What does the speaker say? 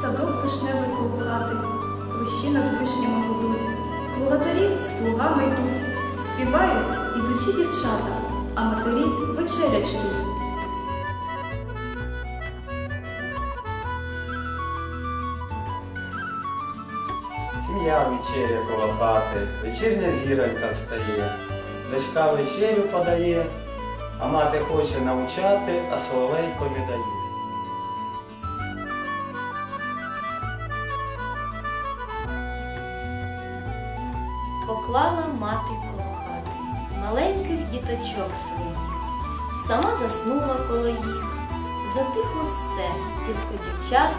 садок вишневий коло хати, Рущі над вишнями гудуть, Плугатарі з плугами йдуть, співають ідучі дівчата, а матері вечерять ждуть. Сім'я вечеря коло хати, вечірня зіронька встає, дочка вечерю подає, а мати хоче навчати, а словейко не дає. Поклала мати коло хати маленьких діточок своїх, сама заснула коло їх, затихло все, тільки дівчата.